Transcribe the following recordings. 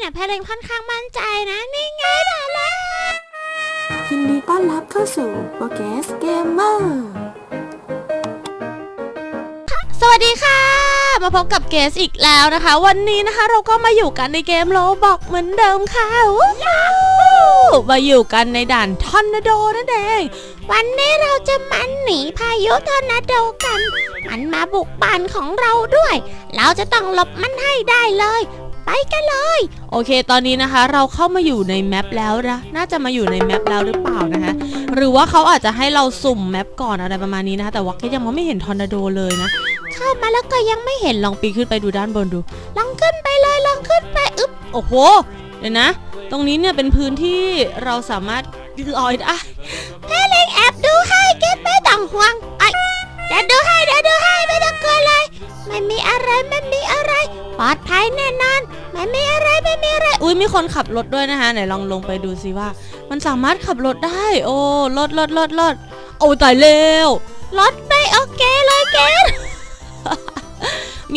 เนี่ยแพรเลงค่อนข้างมั่นใจนะ นี่ไงด่าแล้วยินดีต้อนรับเข้าสู่โปรแกสเกมเมอร์สวัสดีค่ะ มาพบกับเกสอีกแล้วนะคะ วันนี้นะคะเราก็มาอยู่กันในเกมโลบอกเหมือนเดิมค่ะวู้ฮู้มาอยู่กันในด่านทอร์นาโดนั่นเอง วันนี้เราจะมันหนีพายุทอร์นาโดกัน มันมาบุกบ้านของเราด้วย เราจะต้องหลบมันให้ได้เลย ไปกันเลย โอเค ตอนนี้นะคะ เราเข้ามาอยู่ในแมปแล้วนะ น่าจะมาอยู่ในแมปแล้วหรือเปล่านะคะ หรือว่าเขาอาจจะให้เราสุ่มแมปก่อนอะไรประมาณนี้นะคะ แต่ว่าก็ยังไม่เห็นทอร์นาโดเลยนะ เข้ามาแล้วก็ยังไม่เห็น ลองปีนขึ้นไปดูด้านบนดู ลองขึ้นไปเลย ลองขึ้นไป อึ๊บ โอ้โห เดี๋ยวนะ ตรงนี้เนี่ยเป็นพื้นที่เราสามารถลอยได้แม่เล็กแอบดูให้เก็ตไม่ต้องห่วงไอเดี๋ยวดูให้ เดี๋ยวดูให้ ไม่ต้องกลัวเลย ไม่มีอะไรไม่มีอะไร ปลอดภัยแน่นอน ไม่มีอะไรไม่มีอะไร อุ้ยมีคนขับรถด้วยนะคะไหนลองลงไปดูซิว่า มันสามารถขับรถได้ โอ้รถรถรถรถโอ้ตายแล้วรถไม่โอเคเลยเกต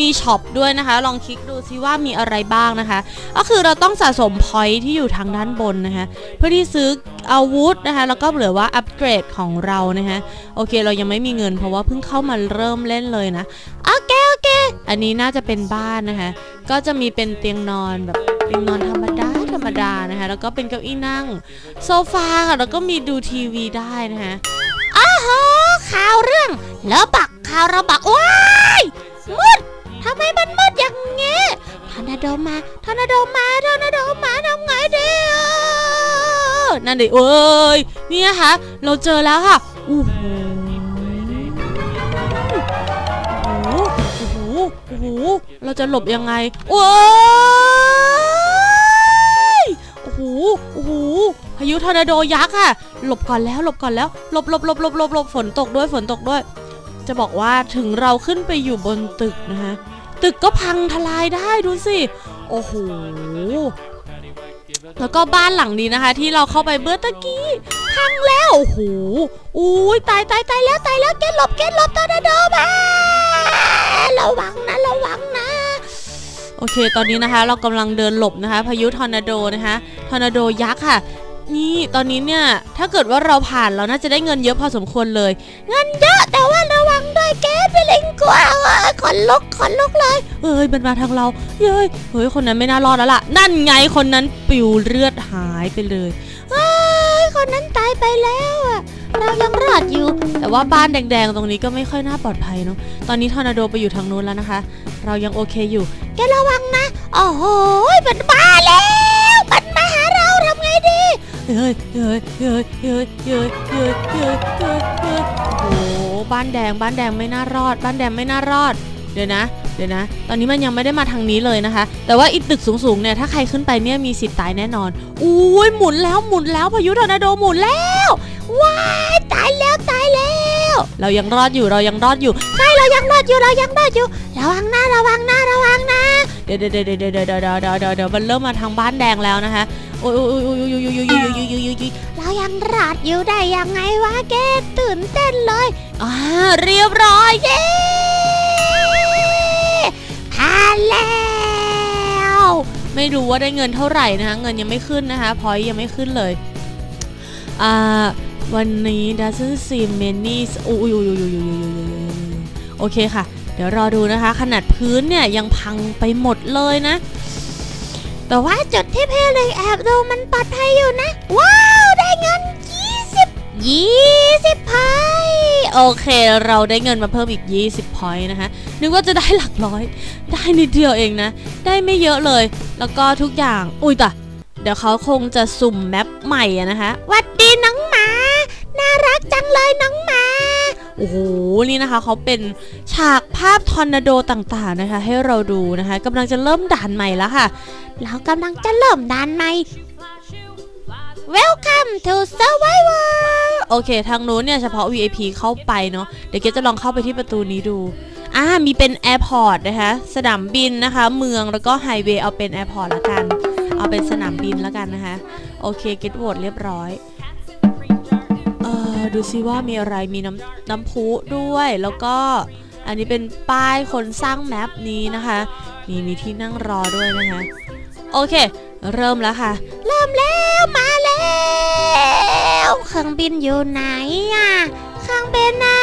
มีช็อปด้วยนะคะ ลองคลิกดูซิว่ามีอะไรบ้างนะคะ ก็คือเราต้องสะสมพอยที่อยู่ทางด้านบนนะคะ เพื่อที่ซื้ออาวุธนะคะ แล้วก็เหลือว่าอัปเกรดของเรานะคะ โอเค เรายังไม่มีเงินเพราะว่าเพิ่งเข้ามาเริ่มเล่นเลยนะ โอเคโอันนี้น่าจะเป็นบ้านนะคะ ก็จะมีเป็นเตียงนอนแบบเตียงนอนธรรมดาธรรมดานะคะ แล้วก็เป็นเก้าอี้นั่ง โซฟาค่ะ แล้วก็มีดูทีวีได้นะคะอ้าโหข่าวเรื่องแล้วบักข่าวระบักว้ายมืดทำไมมันมืดอย่างเงี้ยทอร์นาโดมาทอร์นาโดมาทอร์นาโดมาทำไงดีนั่นดิเอ้ยเนี่ยค่ะเราเจอแล้วค่ะโอ้โห เราจะหลบยังไงโอ้ยโอ้โหโอ้โหพายุทอร์นาโดยักษ์ค่ะ หลบก่อนแล้วหลบก่อนแล้วหลบหลบหลบหลบหลบหลบฝนตกด้วยฝนตกด้วย จะบอกว่าถึงเราขึ้นไปอยู่บนตึกนะคะตึกก็พังทลายได้ดูสิโอ้โหแล้วก็บ้านหลังนี้นะคะ ที่เราเข้าไปเมื่อตะกี้พังแล้วโอ้โหอุ้ยตายตายตายแล้วตายแล้วแกหลบแกหลบตอร์นาโดมาระวังนะระวังนะ โอเค ตอนนี้นะคะ เรากำลังเดินหลบนะคะ พายุทอร์นาโดนะคะทอร์นาโดยักษ์ค่ะ นี่ตอนนี้เนี่ยถ้าเกิดว่าเราผ่านเราน่าจะได้เงินเยอะพอสมควรเลยเงินเยอะแต่ว่าระวังด้วยแกไปลิงกลัวเอ้ยขนลุกขนลุกเลยเอ้ยมันมาทางเราเย้ยเฮ้ยคนนั้นไม่น่ารอดแล้วล่ะ นั่นไงคนนั้นปิวเลือดหายไปเลยเอ้ย คนนั้นตายไปแล้วอะเรายังรอดอยู่ แต่ว่าบ้านแดงๆ ตรงนี้ก็ไม่ค่อยน่าปลอดภัยเนาะ ตอนนี้ทอร์นาโดไปอยู่ทางนู้นแล้วนะคะ เรายังโอเคอยู่ แกระวังนะโอ้โหมันมาแล้วมันมาหาเราทำไงดีเฮ้ยเฮ้ยเฮ้ยเฮ้ยเฮ้ยเฮ้ยเฮ้ยเฮ้ยเฮ้ยโอ้โหบ้านแดงบ้านแดงไม่น่ารอด บ้านแดงไม่น่ารอด เดี๋ยวนะ เดี๋ยวนะ ตอนนี้มันยังไม่ได้มาทางนี้เลยนะคะ แต่ว่าอีตึกสูงๆเนี่ยถ้าใครขึ้นไปเนี่ยมีสิทธิ์ตายแน่นอนอุ้ยหมุนแล้วหมุนแล้วพายุทอร์นาโดหมุนแล้วว้ายตายแล้วตายแล้ว เรายังรอดอยู่เรายังรอดอยู่ใช่เรายังรอดอยู่เรายังรอดอยู่ระวังหนะระวังหนะระวังนะเดี๋ยวเดี๋ยวเดี๋ยวเดี๋ยวเดี๋ยวเดี๋ยวเดี๋ยวเดี๋ยวเดี๋ยวมันเริ่มมาทางบ้านแดงแล้วนะคะอ้ยโอ้ยโอ้ยโอ้ยโอ้ยโอ้ยโอ้ยโอ้ยโอ้ยโอ้ยโอ้ยเรายังรอดอยู่ได้ยังไงวะแกตื่นเต้นเลยอ่าเรียบร้อยเย้ ไม่รู้ว่าได้เงินเท่าไหร่นะคะเงินยังไม่ขึ้นนะคะพอยยังไม่ขึ้นเลยอ่าวันนี้ doesn't seem many อุ้ยอุ้ยอุ้ยอุ้ยอุ้ยโอเคค่ะ เดี๋ยวรอดูนะคะ ขนาดพื้นเนี่ยยังพังไปหมดเลยนะ แต่ว่าจุดที่เพลเลยแอบดูมันปลอดภัยอยู่นะ ว้าว ได้เงิน 20 20พัน โอเค เราได้เงินมาเพิ่มอีก 20พอยนะคะ นึกว่าจะได้หลักร้อย ได้นิดเดียวเองนะ ได้ไม่เยอะเลย แล้วก็ทุกอย่าง อุ้ยแต่เดี๋ยวเขาคงจะสุ่มแมปใหม่อะนะคะหวัดดีน้องหมา น่ารักจังเลยน้องหมาโอ้โห นี่นะคะเขาเป็นฉากภาพทอร์นาโดต่างๆนะคะ ให้เราดูนะคะกำลังจะเริ่มด่านใหม่แล้วค่ะ เรากำลังจะเริ่มด่านใหม่ Welcome to Survivor โอเค ทางนู้นเนี่ยเฉพาะ VIP เข้าไปเนาะ เดี๋ยวเกจะลองเข้าไปที่ประตูนี้ดู อ่า มีเป็นแอร์พอร์ตนะคะ สนามบินนะคะ เมืองแล้วก็ไฮเวย์เอาเป็นแอร์พอร์ตละกัน เอาเป็นสนามบินละกันนะคะ โอเค เกรซโหวตเรียบร้อย เออดูซิว่ามีอะไร มีน้ำน้ำพุด้วย แล้วก็ อันนี้เป็นป้ายคนสร้างแมปนี้นะคะ มีมีที่นั่งรอด้วยนะคะ โอเค เริ่มแล้วค่ะ เริ่มแล้วมาแล้วเครื่องบินอยู่ไหนอะเครื่องบินน่ะ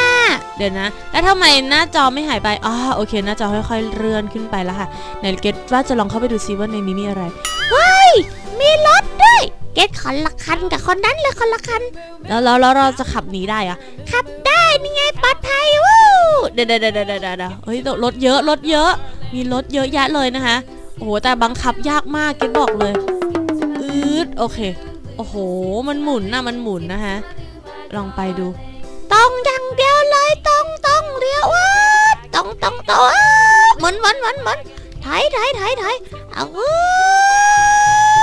เดี๋ยวนะ แล้วทำไมหน้าจอไม่หายไปอ๋อโอเค หน้าจอค่อยๆเลื่อนขึ้นไปแล้วค่ะไหนเกตว่าจะลองเข้าไปดูซิว่าในนี้มีอะไรเฮ้ยมีรถด้วยเกตคนละคันกับคนนั้นเลยคนละคัน แล้วแล้วเราจะขับหนีได้อะขับได้นี่ไงปลอดภัยวู้เดี๋ยวเดี๋ยวเดี๋ยวเดี๋ยวเดี๋ยวเฮ้ยรถเยอะรถเยอะ มีรถเยอะแยะเลยนะคะ โอ้โห แต่บังคับยากมากเกตบอกเลย อืดโอเค โอ้โห มันหมุนนะมันหมุนนะคะลองไปดู ต้องอย่างเดียวเลยต้องต้องเดียวว่าต้องต้องต้องหมุนหมุนหมุนหมุนถอยถอยถอยถอยเอาวื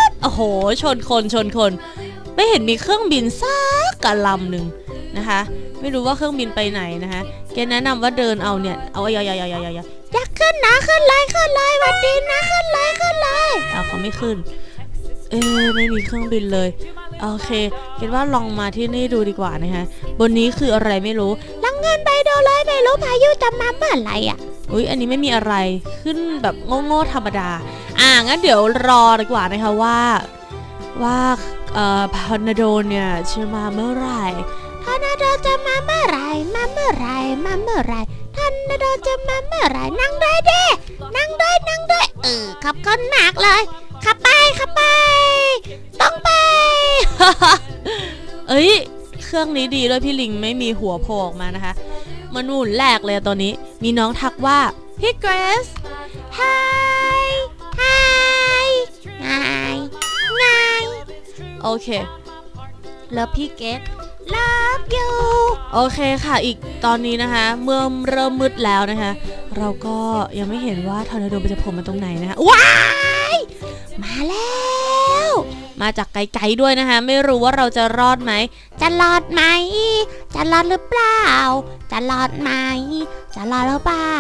ดโอ้โห ชนคนชนคน ไม่เห็นมีเครื่องบินสักกะลำหนึ่งนะคะ ไม่รู้ว่าเครื่องบินไปไหนนะคะ เกแนะนำว่าเดินเอาเนี่ย เอาอย่าอย่าอย่าอย่าอย่า อยากขึ้นนะขึ้นเลยขึ้นเลยวันดีนะขึ้นเลยขึ้นเลยเอาเขาไม่ขึ้น เอ้ยไม่มีเครื่องบินเลยโอเคคิดว่าลองมาที่นี่ดูดีกว่านะคะบนนี้คืออะไรไม่รู้ลังเงินไปดูเลยไม่รู้พายุจะมาเมื่อไหร่อะอุ้ยอันนี้ไม่มีอะไรขึ้นแบบโง่ๆธรรมดา อ่างั้นเดี๋ยวรอดีกว่านะคะว่าว่าเอ่อพอร์นาโดเนี่ยจะมาเมื่อไหร่ทอร์นาโดจะมาเมื่อไหร่มาเมื่อไหร่มาเมื่อไหร่ทอร์ นาโดจะมาเมื่อไรนั่งได้วยดินั่งได้นั่งได้เออขับคนหนักเลย ขับไปขับไป ต้องไป เอ้ยเครื่องนี้ดีด้วยพี่ลิงไม่มีหัวโผล่ออกมานะคะ มันหมุนแหลกเลยตอนนี้ มีน้องทักว่าพี่เกรซ Hi Hi ไงไงโอเค แล้วพี่เกด Love you โอเคค่ะ อีกตอนนี้นะคะ เมื่อเริ่มมืดแล้วนะคะ เราก็ยังไม่เห็นว่าทอร์นาโดมันจะโผล่มาตรงไหนนะคะ ว้าย มาแล้ว มาจากไกลๆด้วยนะคะ ไม่รู้ว่าเราจะรอดไหม จะรอดไหม จะรอดหรือเปล่า จะรอดไหม จะรอดหรือเปล่า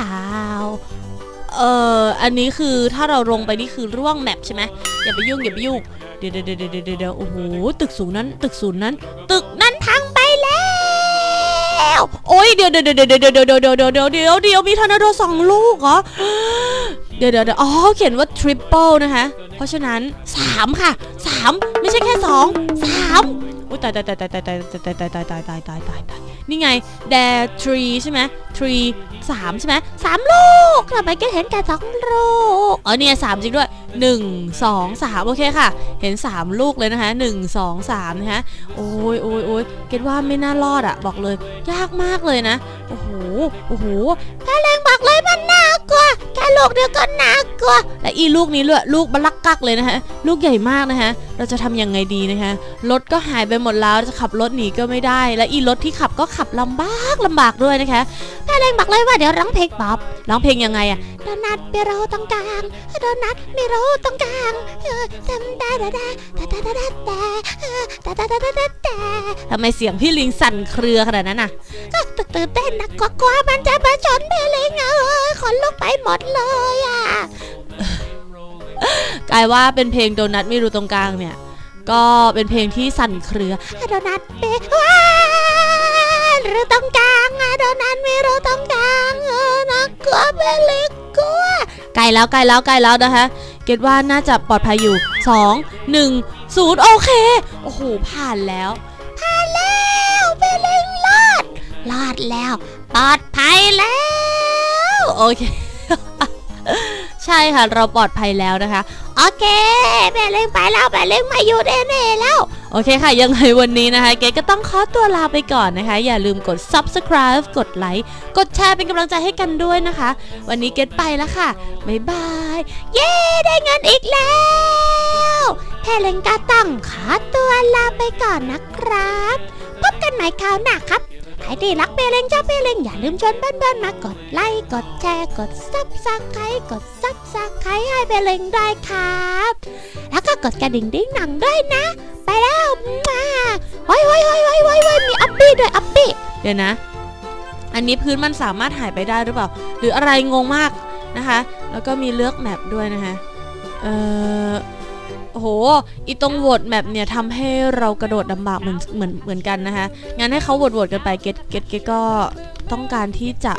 เอ่ออันนี้คือถ้าเราลงไปนี่คือร่วงแมปใช่ไหมอย่าไปยุ่งอย่าไปยุ่งเดี๋ยวเดี๋ยวเดี๋ยวเดี๋ยวโอ้โหตึกสูงนั้น ตึกสูงนั้น ตึกนั้นพังไปแล้วโอ้ยเดี๋ยวเดี๋ยวเดี๋ยวเดี๋ยวเดี๋ยวเดี๋ยวเดี๋ยวเดี๋ยวเดี๋ยวเดี๋ยวเดี๋ยวมีทอร์นาโดสองลูกเหรอเดี๋ยวเดี๋ยวเดี๋ยวอ๋อเขียนว่า triple นะคะเพราะฉะนั้น3ค่ะ3ไม่ใช่แค่2 3 อุ้ยตายตายตายตายตายตายตายตายตายตายตายตายตายตายนี่ไง there tree ใช่ไหม tree สามใช่ไหมสามลูกทำไมแกเห็นแต่สองลูกอ๋อเนี่ยสามจริงด้วยหนึ่งสองสามโอเคค่ะ เห็นสามลูกเลยนะคะหนึ่งสองสามนะคะโอ้ยโอ้ยโอ้ยเกดว่าไม่น่ารอดอะบอกเลย ยากมากเลยนะโอ้โหโอ้โหแค่แรงบอกเลยมันน่ากลัวแค่ลูกเดียวก็น่ากลัวและอีลูกนี้เลยลูกบลักกักเลยนะคะลูกใหญ่มากนะคะเราจะทำยังไงดีนะคะรถก็หายไปหมดแล้วจะขับรถหนีก็ไม่ได้ และอีรถที่ขับก็ขับลำบากลำบากด้วยนะคะแม่เล้งบอกเลยว่าเดี๋ยวร้องเพลงป๊อปร้องเพลงยังไงอะโดนัทไม่รู้ตรงกลางโดนัทไม่รู้ตรงกลางเออจำได้ดาดาดาดาดาดาดาเออดาดาดาดาดาดาทำไมเสียงพี่ลิงสั่นเครือขนาดนั้นน่ะก็ตื่นเต้นนะกลัวๆมันจะมาชนพี่ลิงเอ้ยขนลุกไปหมดเลยอะกลายว่าเป็นเพลงโดนัทไม่รู้ตรงกลางเนี่ย ก็เป็นเพลงที่สั่นเครือโดนัทเปหรือตรงกลางอะโดนัทไม่รู้ตรงกลางเออนะกลัวเปเล็กกลัวใกล้แล้วใกล้แล้วใกล้แล้วนะคะ เกดว่าน่าจะปลอดภัยอยู่ 2 1 0 โอเค โอ้โห ผ่านแล้ว ผ่านแล้วเปเล็กรอดรอดแล้ว ปลอดภัยแล้ว โอเค ใช่ค่ะเราปลอดภัยแล้วนะคะ โอเคแม่เล้งไปแล้วแม่เล้งมาอยู่แน่ๆแล้ว โอเคค่ะ ยังไงวันนี้นะคะ เกดก็ต้องขอตัวลาไปก่อนนะคะ อย่าลืมกด subscribe กดไลค์กดแชร์เป็นกำลังใจให้กันด้วยนะคะ วันนี้เกดไปแล้วค่ะบ๊ายบายเย้ได้เงินอีกแล้วแพ่เล้งก็ต้องขอตัวลาไปก่อนนะครับ พบกันใหม่คราวหน้าครับ ใครที่รักเปเลงเจ้าเปเลงอย่าลืมชวนเพื่อนๆมากดไลค์กดแชร์กดซับสไครต์กดซับสไครต์ให้เปเลงด้วยครับ แล้วก็กดกระดิ่งดิ้งหนังด้วยนะ ไปแล้วมาว้ยว้ยว้ยว้ยว้ยว้ยมีอัปปี้ด้วยอัปปี้เดี๋ยวนะ อันนี้พื้นมันสามารถหายไปได้หรือเปล่า หรืออะไรงงมากนะคะ แล้วก็มีเลือกแมปด้วยนะคะเอ่อ โอ้โหอีตรงโหวตแมปเนี่ยทำให้เรากระโดดลำบากเหมือนเหมือนเหมือนกันนะคะงั้นให้เขาโหวตโหวตกันไปเกตเกตเกตก็ต้องการที่จะ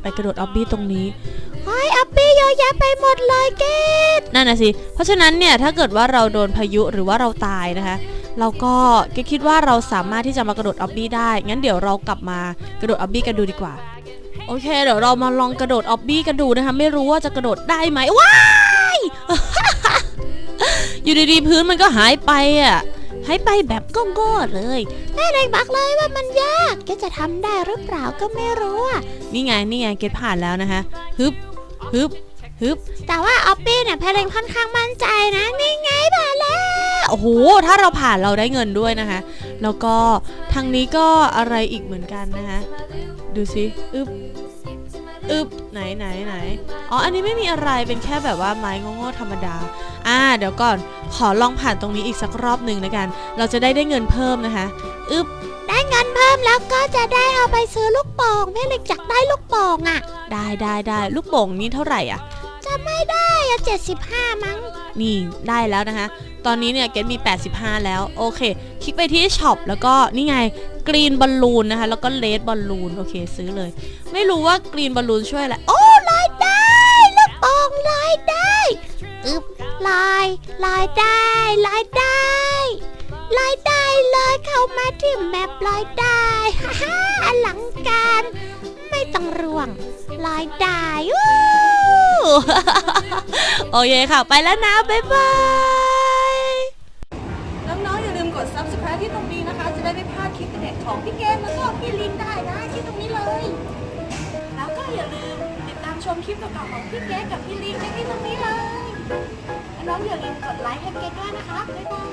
ไปกระโดดออบบี้ตรงนี้เฮ้ยอัปปี้เยอะแยะไปหมดเลยเกดนั่นน่ะสิ เพราะฉะนั้นเนี่ยถ้าเกิดว่าเราโดนพายุหรือว่าเราตายนะคะ เราก็เกดคิดว่าเราสามารถที่จะมากระโดดออบบี้ได้ งั้นเดี๋ยวเรากลับมากระโดดออบบี้กันดูดีกว่า โอเค เดี๋ยวเรามาลองกระโดดออบบี้กันดูนะคะ ไม่รู้ว่าจะกระโดดได้ไหมว้าย อยู่ดีๆพื้นมันก็หายไปอะหายไปแบบโก้ๆเลยแม่เด็กบอกเลยว่ามันยากแกจะทำได้หรือเปล่าก็ไม่รู้อะนี่ไงนี่ไงเกดผ่านแล้วนะคะฮึบฮึบฮึบแต่ว่าออปปี้เนี่ยแพเรงค่อนข้างมั่นใจนะนี่ไงผ่านแล้วโอ้โหถ้าเราผ่านเราได้เงินด้วยนะคะ แล้วก็ทางนี้ก็อะไรอีกเหมือนกันนะคะดูสิอึบ อึบไหนไหนไหนอ๋อ อันนี้ไม่มีอะไรเป็นแค่แบบว่าไม้โง่ๆธรรมดา อ่า เดี๋ยวก่อน ขอลองผ่านตรงนี้อีกสักรอบหนึ่งนะกัน เราจะได้ได้เงินเพิ่มนะคะ อึบได้เงินเพิ่มแล้วก็จะได้เอาไปซื้อลูกโป่งแม่เล็กจักได้ลูกโป่งอะได้ได้ได้ลูกโป่งนี้เท่าไหร่อะ ไม่ได้อะ75 มั้ง นี่ได้แล้วนะคะ ตอนนี้เนี่ยเกดมี 85 แล้ว โอเค คลิกไปที่ช็อปแล้วก็นี่ไงกรีนบอลลูนนะคะ แล้วก็เลดบอลลูน โอเค ซื้อเลย ไม่รู้ว่ากรีนบอลลูนช่วยอะไร โอ้ลายได้ลูกโป่งลายได้อึบลายลายได้ลายได้ลายได้เลยเข้ามาที่แมปลายได้ฮ่าฮ่าอลังการ ไม่ต้องร่วงลายได้ โอเคค่ะ ไปแล้วนะ บ๊ายบาย น้องๆอย่าลืมกด subscribe ที่ตรงนี้นะคะ จะได้ไม่พลาดคลิปเด็ดของพี่เกมแล้วก็พี่ลินได้นะที่ตรงนี้เลย แล้วก็อย่าลืมติดตามชมคลิปเก่าๆของพี่เกมกับพี่ลินได้ที่ตรงนี้เลย น้องๆอย่าลืมกดไลค์ให้เกมด้วยนะคะ บ๊ายบาย